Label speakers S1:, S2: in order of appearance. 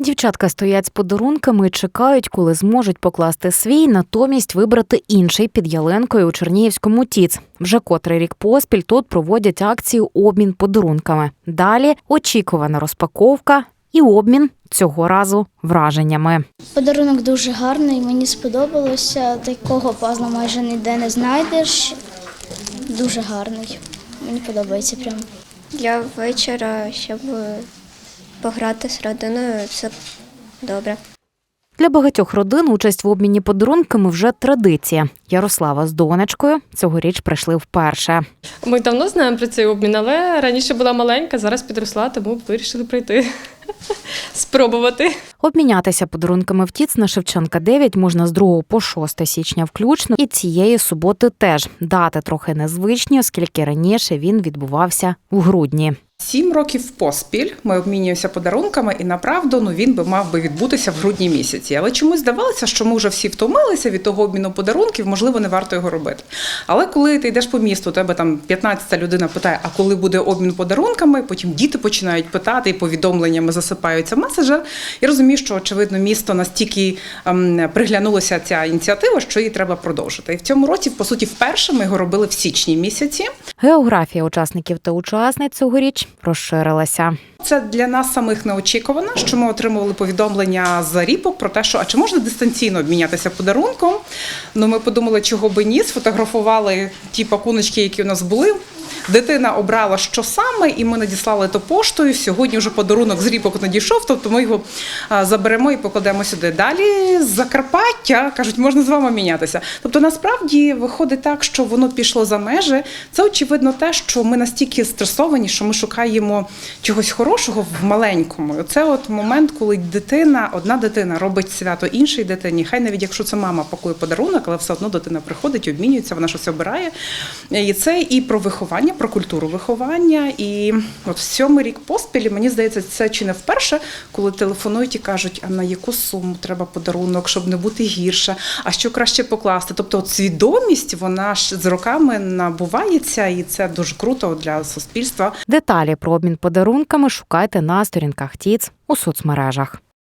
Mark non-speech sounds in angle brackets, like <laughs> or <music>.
S1: Дівчатка стоять з подарунками і чекають, коли зможуть покласти свій, натомість вибрати інший під ялинкою у Чернігівському ТІЦ. Вже котрий рік поспіль тут проводять акцію обмін подарунками. Далі очікувана розпаковка і обмін цього разу враженнями.
S2: Подарунок дуже гарний, мені сподобалося. Такого пазла майже ніде не знайдеш. Дуже гарний. Мені подобається прям.
S3: Для вечора, щоб пограти з родиною, все добре.
S1: Для багатьох родин участь в обміні подарунками вже традиція. Ярослава з донечкою цьогоріч прийшли вперше.
S4: Ми давно знаємо про цей обмін, але раніше була маленька, зараз підросла, тому вирішили прийти. <laughs> Спробувати.
S1: Обмінятися подарунками в ТІЦ на Шевченка 9 можна з 2 по 6 січня включно, і цієї суботи теж. Дати трохи незвичні, оскільки раніше він відбувався у грудні.
S5: Сім років поспіль ми обмінюємося подарунками, і направду ну він би мав би відбутися в грудні місяці. Але чомусь здавалося, що ми вже всі втомилися від того обміну подарунків, можливо, не варто його робити. Але коли ти йдеш по місту, тебе там 15 людина питає, а коли буде обмін подарунками, потім діти починають питати, і повідомленнями засипаються меседжер. Я розумію, що очевидно місто настільки ем, приглянулося ця ініціатива, що її треба продовжити. І в цьому році, по суті, вперше ми його робили в січні місяці.
S1: Географія учасників та учасниць цьогоріч розширилася.
S5: Це для нас самих неочікувано, що ми отримували повідомлення з ріпок про те, що а чи можна дистанційно обмінятися подарунком. Ну ми подумали, чого би ні, сфотографували ті пакуночки, які у нас були. Дитина обрала, що саме, і ми надіслали то поштою. Сьогодні вже подарунок з надійшов, тобто ми його заберемо і покладемо сюди. Далі з Закарпаття кажуть, можна з вами мінятися. Тобто, насправді виходить так, що воно пішло за межі. Це очевидно те, що ми настільки стресовані, що ми шукаємо чогось хорошого в маленькому. Це от момент, коли дитина, одна дитина робить свято іншій дитині. Хай навіть якщо це мама пакує подарунок, але все одно дитина приходить, обмінюється, вона щось обирає. І це і про виховання, про культуру виховання. І от сьомий рік поспіль, мені здається, це чи не вперше, коли телефонують і кажуть, а на яку суму треба подарунок, щоб не бути гірше, а що краще покласти. Тобто, от свідомість вона ж з роками набувається, і це дуже круто для суспільства.
S1: Деталі про обмін подарунками шукайте на сторінках ТІЦ у соцмережах.